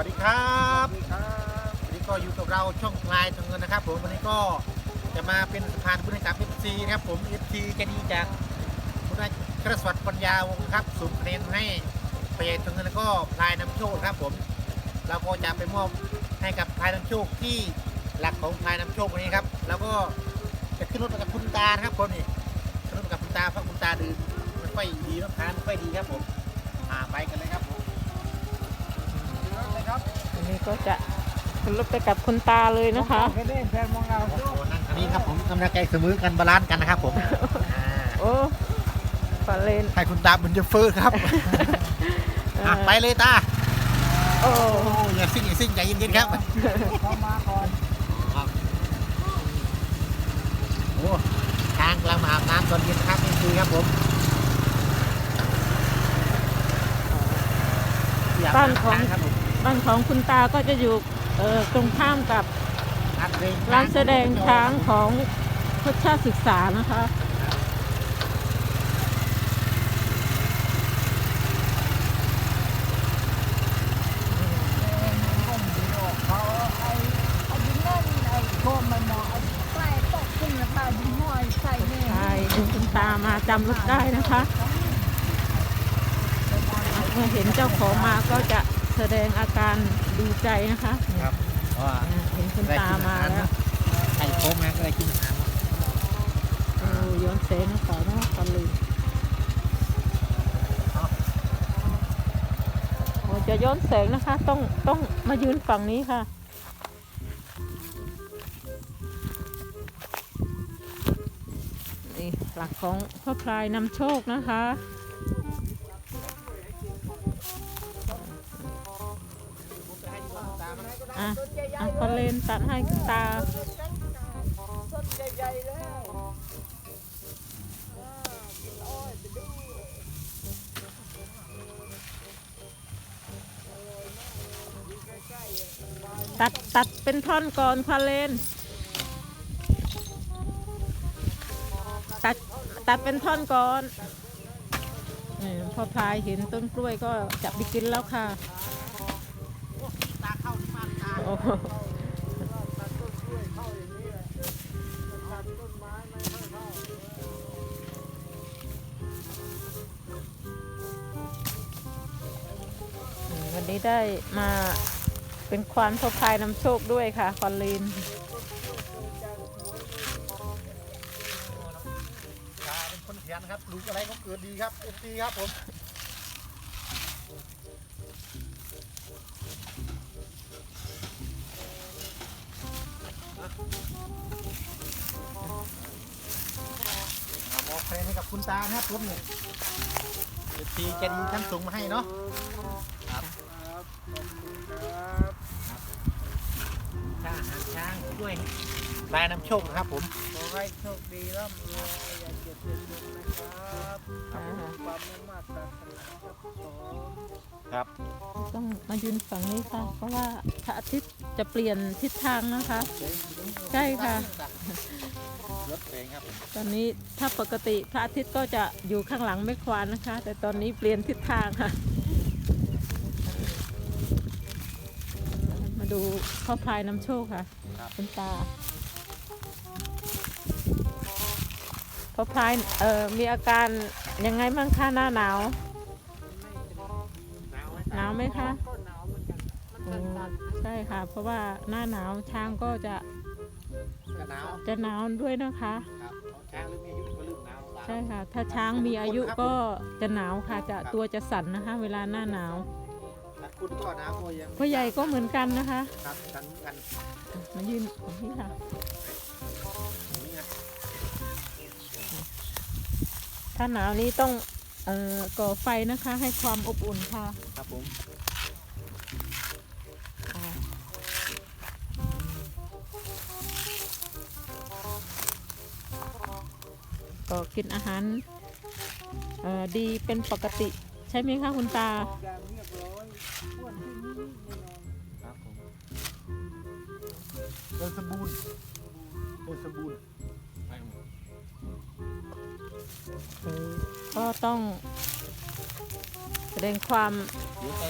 วัสดีครับสวัสดีครับวันนี้ก็อยู่กับเราช่องพลายทางเงินนะครับ ผมวันนี้ก็จะมาเป็นสะพานบุญให้กับ FC นะครับ ผม FC จะดีจากคุณนายกระสวัสดิ์ปัญญาวงศ์ครับสุ่มคะแนนให้ไปทางเงินแล้วก็พลายนำโชคครับ ผมเราก็จะไปมอบให้กับพลายนำโชคที่หลักของพลายนำโชควันนี้ครับ แล้วก็จะขึ้นรถไปกับคุณตานะครับผมนี่ขึ้นรถไปกับคุณตาเพราะคุณตาดื่มไม่ค่อยดีน้ำทานไม่ค่อยดีครับผมอ่าไปกันเลยครับผม นะครับอันนี้ก็จะขึ้นรถไปกับคุณตาเลยนะคะแค่เล่นแฟนมองเราโอ้โหนั่งคันนี้ครับผมทำนาไกลเสมอกันบาลานซ์กันนะครับผมอ่าโอ้ฟาเลนให้คุณตาบุญจะเฟอร์ครับอะไปเลยตาโอ้โอ้อย่าซิ่งอย่าซิ่งใจเย็นๆครับเข้ามาก่อนโอ้ทางกำลังมาอาบน้ำตอนเย็นครับนี่คือครับผมอยกบ้านของทครั บผมบ้านของคุณตาก็จะอยู่เอ่อตรงข้ามกับร้านเพลงร้านแสดงช้างของพชาศึกษานะคะเขาไอ้ไอ้ดินนั่นไอ้โคมมันหมอไอ้ใส่ตกขึ้นราคาดินห้อยใส่แน่ใช่คุณตามาจำรถได้นะคะ เมื่อเห็นเจ้าของมาก็จะ แสดงอาการดีใจนะคะครับเพราะว่าอ่าเห็นคุณตามาแล้วไข่โค้งนะก็เลยกินอาหารโอ้ย้อนแสงนะขอเนาะตะลึงโอ้จะย้อนแสงนะคะ ต้องต้องมายืนฝั่งนี้ค่ะ นี่หลักของพ่อพลายนำโชคนะคะ อะอะพอเลนตัดให้คุณตาต้นใหญ่ๆแล้วกินอ้อยไปดูตัดตัดเป็นท่อนก่อนพาเลนตัดตัดเป็นท่อนก่อนพอพายเห็นต้นกล้วยก็จะไปกินแล้วค่ะ ตาเข้าที่บ้านตา โอ้โหวันนี้ได้มาเป็นควานพอพายนำโชคด้วยค่ะคอนลีนตาเป็นคนขยนครับลูกอะไรก็เกิดดีครับเอฟซีครับผม ตานะครับผมเนี่ยทีแกดีชั้นสูงมาให้เนาะครับครับช้างหางช้างด้วยลายนำโชคนะครับผม ให้โชคดีร่ำรวยอย่าเจ็บอย่าจนนะครับอ่าความไม่มากปรารถนาครับผมครับ ต้องมายืนฝั่งนี้ค่ะ เพราะว่าพระอาทิตย์จะเปลี่ยนทิศทางนะคะ ใช่ค่ะ รถเพลงครับผมตอนนี้ถ้าปกติพระอาทิตย์ก็จะอยู่ข้างหลังไม่ควานนะคะ แต่ตอนนี้เปลี่ยนทิศทางค่ะ มาดูพ่อพลายนำโชคค่ะคุณตา พ่อพลายเอ่อมีอาการยังไงบ้างคะหน้าหนาว หนาวไหมคะก็หนาวเหมือนกันมันโอ้สั่นใช่ค่ะ เพราะว่าหน้าหนาวช้างก็จะกระหนาวจะหนาวด้วยนะคะ ครับช้างหรือมีอายุก็ลืมหนาวตาใช่ค่ะ ถ้าช้างมีอายุก็จะหนาวค่ะ จะตัวจะสั่นนะคะ เวลาหน้าหนาวและคุณก็หนาวก็ยังพ่อใหญ่ก็เหมือนกันนะคะ ครับกันกันมายืนตรงนี้ค่ะ ถ้าหนาวนี้ต้องเอ่อก่อไฟนะคะให้ความอบอุ่นค่ะครับผมอ่าก็กินอาหารเอ่อดีเป็นปกติใช่ไหมคะคุณตาอย่างเรียบร้อยอ้วนที่นี่แน่นอนครับผมเดินสมบูรณ์เดินสมบูรณ์ไปหมดเออ ก็ต้องจะดงความ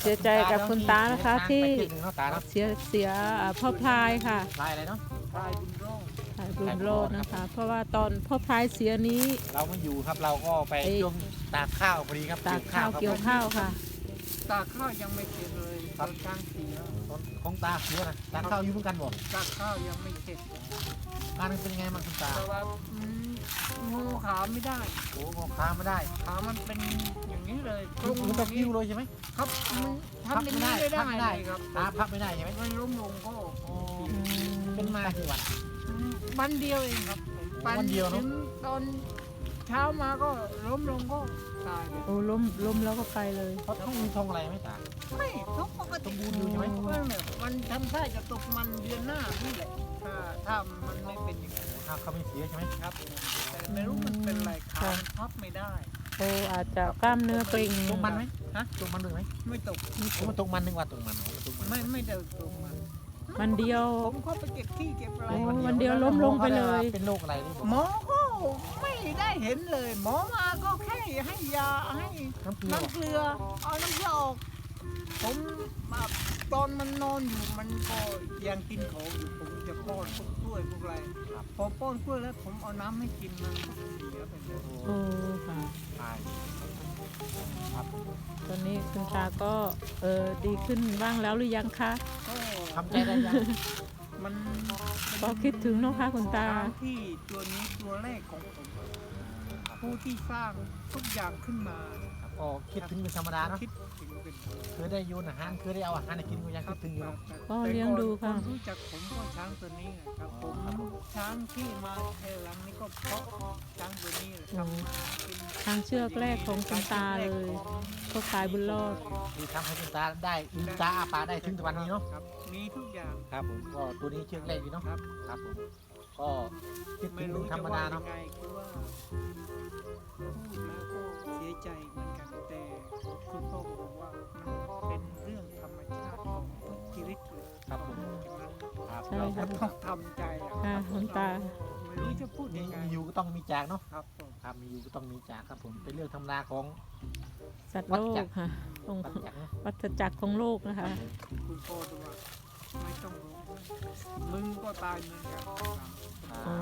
เสียใจกับคุณตานะคะ ที่ไปเที่ยวหนึ่งเนาะตาเนาะเสียเสียอ่าพ่อพลายค่ะลายอะไรเนาะพายบุญโรงพลายบุญโลดนะคะ เพราะว่าตอนพ่อพลายเสียนี้ เราไม่อยู่ครับเราก็ไปไอ้ช่วงตากข้าวพอดีครับตากข้าวครับเกี่ยวข้าวค่ะตากข้าวยังไม่เสร็จเลยตอนช้างเสียต้นของตาเสือนะตากข้าวอยู่เหมือนกันบ่ตากข้าวยังไม่เสร็จการนึงเป็นยังไงบ้างคุณตาแต่ว่าอืม งูขาไม่ได้โอ้โหค้าไม่ได้ขามันเป็นอย่างนี้เลยลุกมันตะกิ้วเลยใช่ไหม ครับมันทำอย่างนี้ไม่ได้พับไม่ได้ เลยครับตาพับไม่ได้ใช่ไหมมันล้มลงก็โอ้เป็นมากี่วัน วันเดียวเองครับวันเดียวเนอะ ถึงตอนเช้ามาก็ล้มลงก็ตายเลยโอ้ล้มล้มแล้วก็ไปเลย เขาต้องมีทองอะไรไหมตา ไม่ทุกปกสติมบูรณ์อยู่ใช่ไหมเมื่อเนี่ยมันทำท่าจะตกมันเดือนหน้านี่แหละถ้าถ้ามันไม่เป็นอย่างนั้น ถ้าเขาไม่เสียใช่ไหมครับแต่ไม่รู้มันเป็นอะไรขาค่ะมันพับไม่ได้โอ้อาจจะกล้ามเนื้อเกร็งตกมันไหมฮะตกมันด้วยไหมไม่ตกโอ้มันตกมันนึกว่าตกมันโอ้ตกมันไม่ไม่เดินตกมันมันเดียวผมเข้าไปเก็บขี้เก็บอะไรโอ้วันเดียวล้มลงไปเลยเป็นโรคอะไรหรือเปหมล่าอก็ไม่ได้เห็นเลย หมอมาก็แค่ให้ยาให้น้ำเกลือน้ำเกลือเอาน้ำเกลือออกผมมาตอนมันนอนอยู่มันก็ยังกินของอยู่ผมจะป้อนพ วกกล้วยพวกอะไรพอป้อนกล้วยแล้วผมเอาน้ำให้กินมันเสียไปเลยโอ้ค่ะ ตายครับตอนนี้คุณตาก็เออดีขึ้นบ้างแล้วหรือยังคะ ก็ทำใจได้ยังมันก็คิดถึงเนาะคะคุณตาช้างที่ตัวนี้ตัวแรกของผมผู้ที่สร้างทุกอย่างขึ้นมาครับก็คิดถึงเป็นธรรมดาเนาะคิดถึงเป็นเคยได้อยูนอาหารเคยได้เอาอาหารให้กินก็ยังคิดถึงอยู่เนาะก็เลี้ยงดูค่ะแต่ก่อนนรู้จักผมก็ช้างตัวนี้ไงครับผมช้างที่มาเทหลังนี่ก็เพราะช้างตัวนี้แหละครับมากินทางเชือกแรกของคุณตาเลยก็ขายบุญรอดที่ทำให้คุณตาได้ลืมตาอาปากได้ถึงทุกวันนี้เนาะครับมีทุกอย่างครับผมก็ตัวนี้เชือกแรกดีเนาะครับครับผมก็คิดถึไม่งรู้ธรจะรมว่าดายัเนาะงไงคือว่าพูดแล้วก็เสียใจ ก็ต้องทำใจอะค่ะคุณตา ไม่รู้จะพูดมียังไงมีอยู่ก็ต้องมีจากเนาะครับผมครับมีอยู่ก็ต้องมีจากครับผมเป็นเรื่องธรรมดาของสัตว์โลกค่ะตรงปัจจักรเนาะวัฏจักรของโลกนะคะ คุณพ่อดูว่าไม่ต้องร้องมึงก็ตายเหมือนกันอ่าอ๋อ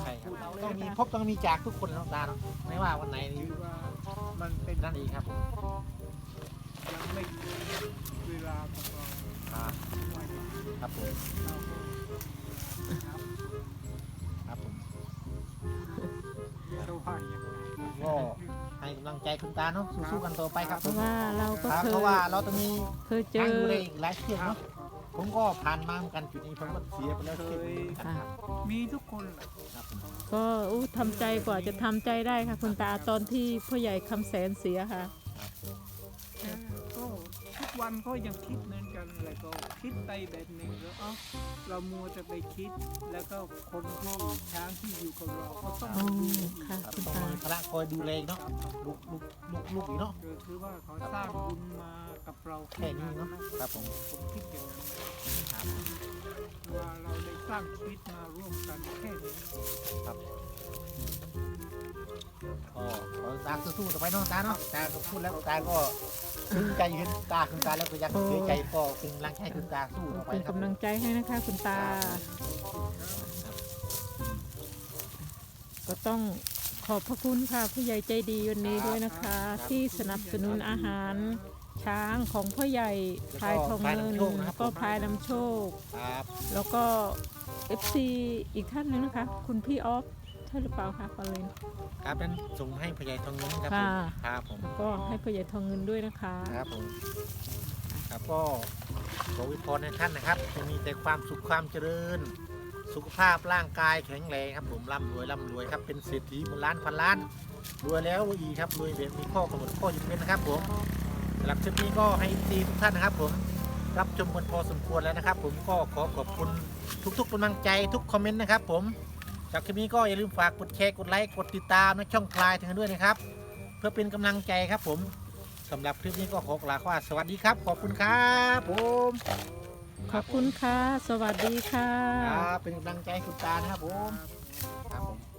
ใช่ครับต้องมีพบต้องมีจากทุกคนเนาะตาเนาะไม่ว่าวันไหนนี่คือว่ามันเป็นนั่นเองครับผมยังไม่ถึงเวลาของเราครับไม่ครับผมครับ ครับผมเราว่ายังไงก็ให้กำลังใจคุณตาเนาะสู้ๆกันต่อไปครับเพราะว่าเราก็ครับเคเพยราะว่าเราต้องมีเคยเจทางอดูแลอีกหลายเชือกครัเนาะบผมก็ผ่านมาเหมือนกันจุดนี้ผมก็เสียไปแล้วเชือกหนึ่งเหมือนกันครับมีทุกคนแหละครับผมก็อู้ทำใจกว่าจะทำใจได้ค่ะ คุณตาตอนที่พ่อใหญ่คำแสนเสียค่ะเออก็ทุก วันก็ยังคิดเหมือนกันแหละก็คิดไปแบบหนึ่งแล้วเอ้าเรามัวจะไปคิด แล้วก็คนที่ช้างที่อยู่กับเราก็ต้องมาดูอีกค่ะครับคุณต้องตา มีพระคอยดูแลเนาะลูกลูกลูกลูกอีกเนาะคือว่าเขาสร้างบุญมากับเราแค่นี้เนาะครับผมผมคิดอย่างนั้นครับว่าเราได้สร้างชีวิตมาร่วมกันแค่นี้ ครับ ก็ขอตาสู้ๆต่อไปเนาะตาเนาะตาก็พูดแล้วตาก็ซึ้งใจเห็นตาคุณตาแล้วก็ยังเสียใจก็เป็นกำลังใจให้คุณตาสู้ต่อไปเป็นครับ กำลังใจให้นะคะคุณตา ก็ต้องขอบพระคุณค่ะผู้ใหญ่ใจดีวันนี้ด้วยนะคะที่สนับสนุนอาหารช้างของพ่อใหญ่พลายทองเงินก็พลายนำโชค ครับ แล้วก็ FC อีกท่านหนึงนะคะ คุณพี่ออฟ ช่หรือเปล่าคะฟาเลน ครับนั้นส่งให้พยายทองเงินครับผมค่ะ ครับผมก็ให้พ่อใหญ่ทองเงินด้วยนะคะ ครับผมครับก็ขออวยพรให้ท่านนะครับ จะมีแต่ความสุขความเจริญ สุขภาพร่างกายแข็งแรงครับผมร่ำรวยร่ำรวยครับเป็นเศรษฐีหมื่นล้านพันล้านรวยแล้วรวยอีกครับรวยแบบมีข้อกำหนดข้อยกเว้นนะครับผมสำหรับคลิปนี้ก็ให้ทีทุกท่านนะครับผมรับชมกันพอสมควรแล้วนะครับ ผมก็ขอขอบคุณทุกๆกำลังใจทุกคอมเมนต์นะครับ ผม จากคลิปนี้ก็อย่าลืมฝากกดแชร์กดไลค์กดติดตามในช่องคลายถึงกันด้วยนะครับ เพื่อเป็นกำลังใจครับผมสำหรับคลิปนี้ก็ขอกล่าวคำว่าสวัสดีครับ ขอบคุณครับผมขอบคุณค่ะ สวัสดีค่ะครับเป็นกำลังใจให้คุณตานะครับผมครับผม